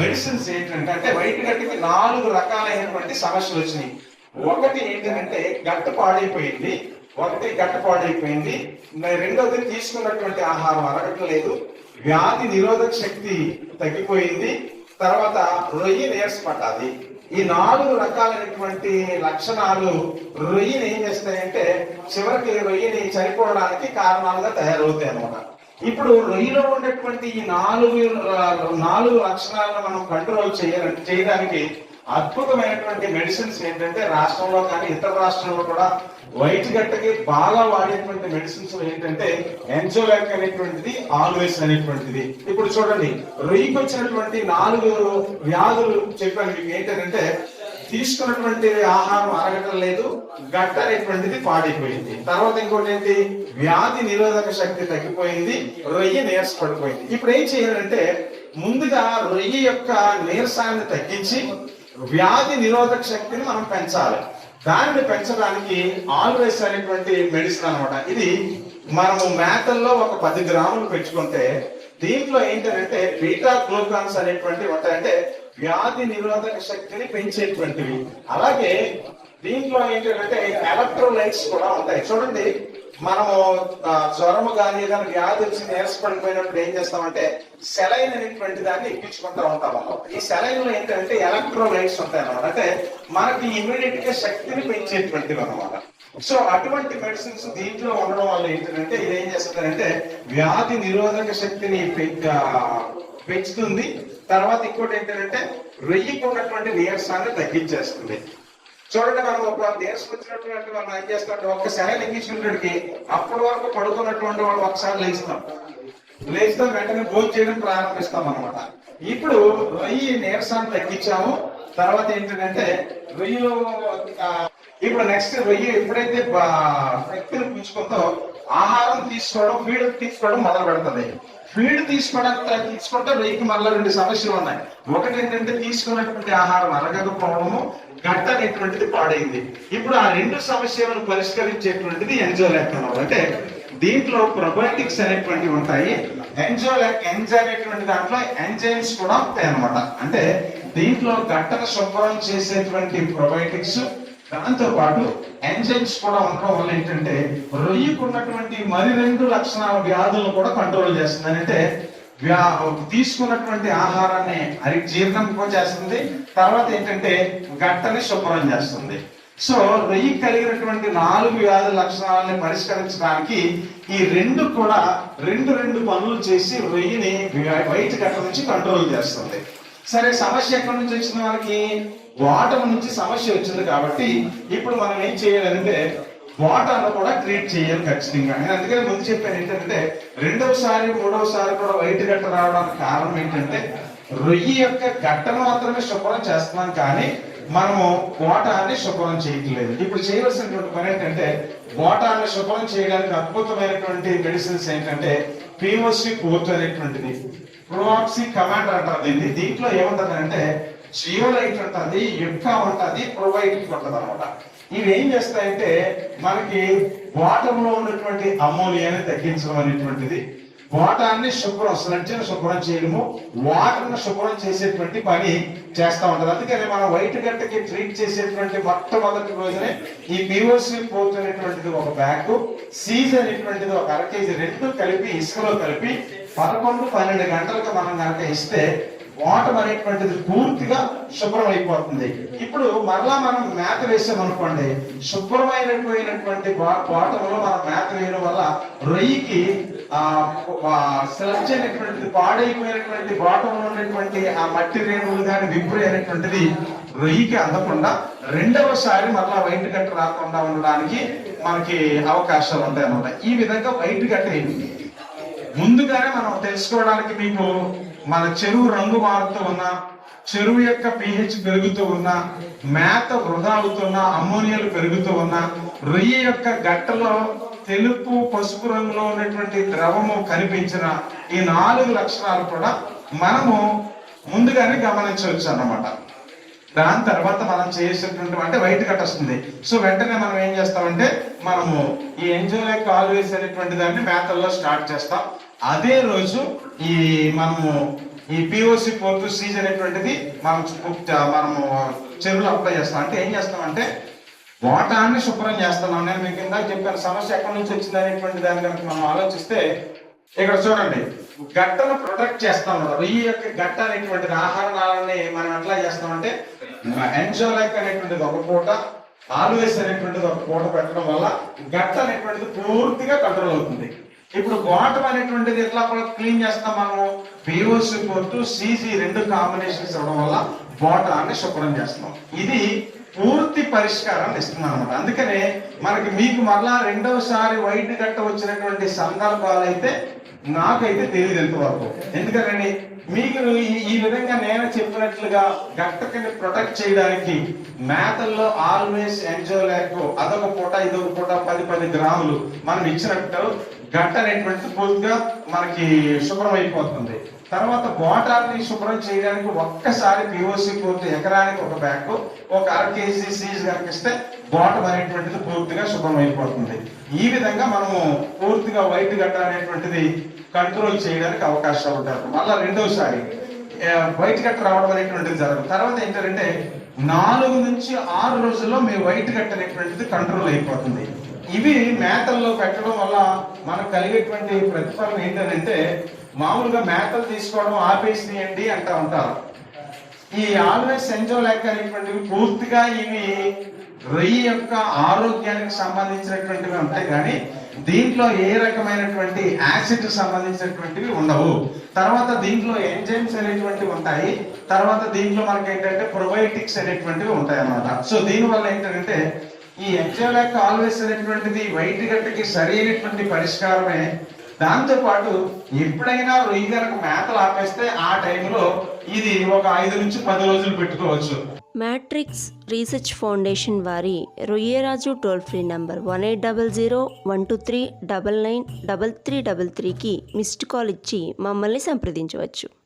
Medicines ఏంటంటే అంటే white గట్టికి నాలుగు రకాలైనటువంటి సమస్యలు వచ్చినాయి. ఒకటి ఏంటంటే గట్ట పాడైపోయింది. ఒకటి గట్ట పాడైపోయింది. రెండోది తీసుకున్నటువంటి ఆహారం అరగట్లేదు వ్యాధి నిరోధక శక్తి తగ్గిపోయింది. తర్వాత రొయ్యి నీరసపడ్డది ఈ నాలుగు రకాలైనటువంటి లక్షణాలు రొయ్యని ఏం చేస్తాయంటే చివరికి రొయ్యని చనిపోవడానికి కారణాలుగా తయారవుతాయి అన్నమాట ఇప్పుడు రొయ్యలో ఉన్నటువంటి ఈ నాలుగు నాలుగు లక్షణాలను మనం కంట్రోల్ చేయాలంటే చేయడానికి అద్భుతమైనటువంటి మెడిసిన్స్ ఏంటంటే రాష్ట్రంలో కానీ ఇతర రాష్ట్రంలో కూడా వైట్ గట్టకి బాగా వాడేటువంటి మెడిసిన్స్ ఏంటంటే ఎంజోలాక్ అనేటువంటిది ఆల్వేస్ అనేటువంటిది. ఇప్పుడు చూడండి రొయ్యకి వచ్చినటువంటి నాలుగు వ్యాధులు చెప్పాను మీకు ఏంటంటే తీసుకున్నటువంటి ఆహారం అరగటం లేదు గట్ట అనేటువంటిది పాడైపోయింది. తర్వాత ఇంకోటి ఏంటి వ్యాధి నిరోధక శక్తి తగ్గిపోయింది రొయ్య నీరస పడిపోయింది. ఇప్పుడు ఏం చేయాలంటే ముందుగా రొయ్య యొక్క నీరసాన్ని తగ్గించి వ్యాధి నిరోధక శక్తిని మనం పెంచాలి. దానిని పెంచడానికి ఆల్వేస్ అనేటువంటి మెడిసిన్ అనమాట ఇది మనము మేతల్లో ఒక పది గ్రాములు పెంచుకుంటే దీంట్లో ఏంటంటే బీటా గ్లూకాన్స్ అనేటువంటి ఉంటాయంటే వ్యాధి నిరోధక శక్తిని పెంచేటువంటివి. అలాగే దీంట్లో ఏంటంటే ఎలక్ట్రోలైట్స్ కూడా ఉంటాయి. చూడండి మనము జ్వరము కానీ ఏదైనా వ్యాధి వచ్చి నీరసపడిపోయినప్పుడు ఏం చేస్తామంటే సెలైన్ అనేటువంటి దాన్ని ఎక్కించుకుంటూ ఉంటాం మనం. ఈ సెలైన్లో ఏంటంటే ఎలక్ట్రోలైట్స్ ఉంటాయి అన్నమాట. అంటే మనకి ఇమీడియట్గా శక్తిని పెంచేటువంటివి అన్నమాట. సో అటువంటి మెడిసిన్స్ దీంట్లో ఉండడం వల్ల ఏంటంటే ఇది ఏం చేస్తుందంటే వ్యాధి నిరోధక శక్తిని పెంచుతుంది. తర్వాత ఇంకోటి ఏంటంటే రొయ్యకు ఉన్నటువంటి నీరసాన్ని తగ్గించేస్తుంది. చూడండి మనం ఒక నీరసం వచ్చినటువంటి మనం ఏం చేస్తాం ఒక్క సెలైన్ అప్పటి వరకు పడుకున్నటువంటి వాళ్ళు ఒకసారి లేస్తాం లేస్తాం వెంటనే భోజనం చేయడం ప్రారంభిస్తాం అనమాట ఇప్పుడు రొయ్యి నీరసాన్ని తగ్గించాము. తర్వాత ఏంటంటే రొయ్యలో ఇప్పుడు నెక్స్ట్ రొయ్యి ఎప్పుడైతే శక్తిని పుంజుకుందో ఆహారం తీసుకోవడం ఫీడ్ తీసుకోవడం మొదలు పెడుతుంది ఫీడ్ తీసుకోవడానికి తీసుకుంటే వెయ్యికి మళ్ళీ రెండు సమస్యలు ఉన్నాయి. ఒకటి ఏంటంటే తీసుకున్నటువంటి ఆహారం అరగకపోవడము గట్ట అనేటువంటిది పాడైంది. ఇప్పుడు ఆ రెండు సమస్యలను పరిష్కరించేటువంటిది ఎంజోలాక్ అన్నమాట అంటే దీంట్లో ప్రొబయోటిక్స్ అనేటువంటివి ఉంటాయి. ఎంజోలాక్ ఎంజైమ్ అనేటువంటి దాంట్లో ఎంజైమ్స్ కూడా ఉంటాయి అన్నమాట అంటే దీంట్లో గట్టను శుభ్రం చేసేటువంటి ప్రొబయోటిక్స్ దాంతో పాటు ఎంజైమ్స్ కూడా ఉండటం వల్ల ఏంటంటే రొయ్యకు ఉన్నటువంటి మరి రెండు లక్షణాల వ్యాధులను కూడా కంట్రోల్ చేస్తుంది. అంటే తీసుకున్నటువంటి ఆహారాన్ని అరి జీర్ణం చేస్తుంది. తర్వాత ఏంటంటే గట్టని శుభ్రం చేస్తుంది. సో రొయ్యి కలిగినటువంటి నాలుగు వ్యాధి లక్షణాలని పరిష్కరించడానికి ఈ రెండు కూడా రెండు రెండు పనులు చేసి రొయ్యిని వైట్ గట్ట నుంచి కంట్రోల్ చేస్తుంది. సరే సమస్య ఎక్కడి నుంచి వచ్చిన వారికి వాటర్ నుంచి సమస్య వచ్చింది కాబట్టి ఇప్పుడు మనం ఏం చేయాలంటే వాటర్ కూడా ట్రీట్ చేయాలి ఖచ్చితంగా. నేను అందుకని ముందు చెప్పాను ఏంటంటే రెండవసారి మూడవసారి కూడా వైట్ గట్ట రావడానికి కారణం ఏంటంటే రొయ్యి యొక్క గట్టను మాత్రమే శుభ్రం చేస్తున్నాం కానీ మనము వాటాన్ని శుభ్రం చేయట్లేదు. ఇప్పుడు చేయవలసినటువంటి పని ఏంటంటే వాటాన్ని శుభ్రం చేయడానికి అద్భుతమైనటువంటి మెడిసిన్స్ ఏంటంటే పిఓసి కోర్ట్ అనేటువంటిది. ప్రోఆక్సి కమాండ్ అంటారు దీన్ని. దీంట్లో ఏమంటారంటే అంటే ఉంటుంది యుక్క ఉంటుంది ప్రొబయోటిక్ ఉంటుంది అనమాట ఇవి ఏం చేస్తాయంటే మనకి వాటంలో ఉన్నటువంటి అమోనియాని తగ్గించడం అనేటువంటిది. వాటాన్ని శుభ్రం స్లడ్జ్ని శుభ్రం చేయడము వాటర్ని శుభ్రం చేసేటువంటి పని చేస్తా ఉంటుంది అందుకని మనం వైట్ గంటకి ట్రీట్ చేసేటువంటి మొట్టమొదటి రోజునే ఈ పిఓసి పోత్ అనేటువంటిది ఒక బ్యాగ్ సీజ్ అనేటువంటిది ఒక అర కేజీ రెండు కలిపి ఇసుకలో కలిపి పదకొండు పన్నెండు గంటలకు మనం కనుక ఇస్తే వాటర్ అనేటువంటిది పూర్తిగా శుభ్రం అయిపోతుంది ఇప్పుడు మరలా మనం మేత వేసామనుకోండి శుభ్రమైనటువంటి వాటర్లో మనం మేత వేయడం వల్ల రొయ్యికి ఆ స్లడ్జ్ అయినటువంటిది పాడైపోయినటువంటి బాటం ఉన్నటువంటి ఆ మట్టి రేణువులు కానీ విప్పురు అనేటువంటిది రొయ్యికి అందకుండా రెండవసారి మరలా వైట్ గట్ట రాకుండా ఉండడానికి మనకి అవకాశాలు ఉంటాయి అన్నమాట ఈ విధంగా వైట్ గట్ట ఏంటి ముందుగానే మనం తెలుసుకోవడానికి మీకు మన చెరువు రంగు మారుతూ ఉన్నా చెరువు యొక్క పిహెచ్ పెరుగుతూ ఉన్నా మేత వృధా అవుతున్నా అమ్మోనియాలు పెరుగుతూ ఉన్నా రొయ్య యొక్క గట్టలో తెలుపు పసుపు రంగులో ఉన్నటువంటి ద్రవము కనిపించిన ఈ నాలుగు లక్షణాలు కూడా మనము ముందుగానే గమనించవచ్చు అన్నమాట. దాని తర్వాత మనం చేసేటువంటి అంటే వైట్ కట్ వస్తుంది. సో వెంటనే మనం ఏం చేస్తామంటే మనము ఈ ఎంజోలైక్ ఆల్వేస్ అనేటువంటి దాన్ని మేతల్లో స్టార్ట్ చేస్తాం. అదే రోజు ఈ మనము ఈ పిఓసి పోర్టు సీజ్ అనేటువంటిది మనం మనము చెరువులో అప్లై చేస్తాం. అంటే ఏం చేస్తామంటే వాటాన్ని శుభ్రం చేస్తున్నాం. నేను మీకు ఇందాక చెప్పాను సమస్య ఎక్కడి నుంచి వచ్చింది అనేటువంటి దాని కనుక మనం ఆలోచిస్తే ఇక్కడ చూడండి గట్టను ప్రొటెక్ట్ చేస్తాం కదా యొక్క గట్ట అనేటువంటిది ఆహార నాళాన్ని మనం ఎట్లా చేస్తామంటే ఎంజోలైక్ అనేటువంటిది ఒక పూట ఆలువేస్ అనేటువంటిది ఒక పూట పెట్టడం వల్ల గట్ట అనేటువంటిది పూర్తిగా కంట్రోల్ అవుతుంది. ఇప్పుడు గోటం అనేటువంటిది ఎట్లా కూడా క్లీన్ చేస్తాం మనము? పిఓసి పోర్టు సీసీ రెండు కాంబినేషన్స్ ఇవ్వడం వల్ల బాటాన్ని శుభ్రం చేస్తాం. ఇది పూర్తి పరిష్కారాన్ని ఇస్తున్నాం అనమాట అందుకనే మనకి మీకు మరలా రెండవసారి వైట్ గట్ట వచ్చినటువంటి సందర్భాలు అయితే నాకైతే తెలియదు ఎంతవరకు ఎందుకంటే మీకు ఈ- ఈ విధంగా నేను చెప్పినట్లుగా గట్టకని ప్రొటెక్ట్ చేయడానికి మేతల్లో ఆల్వేస్ ఎంజోలాక్ అదొక పూట ఇదొక పూట పది పది గ్రాములు మనం ఇచ్చినట్టు గట్ట అనేటువంటిది పూర్తిగా మనకి శుభ్రం అయిపోతుంది. తర్వాత వాటర్ని శుభ్రం చేయడానికి ఒక్కసారి పిఓసి పూర్తి ఎకరానికి ఒక బ్యాగ్ ఒక అర కేజీ సీజ్ కనిపిస్తే ఇస్తే బాటం అనేటువంటిది పూర్తిగా శుభ్రం అయిపోతుంది. ఈ విధంగా మనము పూర్తిగా వైట్ గడ్డ అనేటువంటిది కంట్రోల్ చేయడానికి అవకాశాలు ఉంటారు మళ్ళీ రెండోసారి వైట్ గట్ట రావడం అనేటువంటిది జరగదు. తర్వాత ఏంటంటే నాలుగు నుంచి ఆరు రోజుల్లో మీ వైట్ గట్ట అనేటువంటిది కంట్రోల్ అయిపోతుంది. ఇవి మేతల్లో పెట్టడం వల్ల మనకు కలిగేటువంటి ప్రతిఫలం ఏంటంటే మామూలుగా మేతలు తీసుకోవడం ఆపేసియండి అంటా ఉంటారు. ఈ ఆల్వేస్ ఎంజోలాక్ అనేటువంటివి పూర్తిగా ఇవి రొయ్యి యొక్క ఆరోగ్యానికి సంబంధించినటువంటివి ఉంటాయి కానీ దీంట్లో ఏ రకమైనటువంటి యాసిడ్ సంబంధించినటువంటివి ఉండవు. తర్వాత దీంట్లో ఎంజైమ్స్ అనేటువంటివి ఉంటాయి తర్వాత దీంట్లో మనకి ఏంటంటే ప్రొబయోటిక్స్ అనేటువంటివి ఉంటాయి అన్నమాట సో దీనివల్ల ఏంటంటే ఈ ఎంజోలాక్ ఆల్వేస్ అనేటువంటిది వైట్ గట్టకి సరైనటువంటి పరిష్కారమే. దాంతోపాటు ఎప్పుడైనా రొయ్యి కనుక మేతలు ఆపేస్తే ఆ టైంలో ఇది ఒక ఐదు నుంచి పది రోజులు పెట్టుకోవచ్చు. మ్యాట్రిక్స్ రీసెర్చ్ ఫౌండేషన్ వారి Royyaraju toll free number one eight double zero one two three double nine double three double త్రీకి మిస్డ్ కాల్ ఇచ్చి మమ్మల్ని సంప్రదించవచ్చు.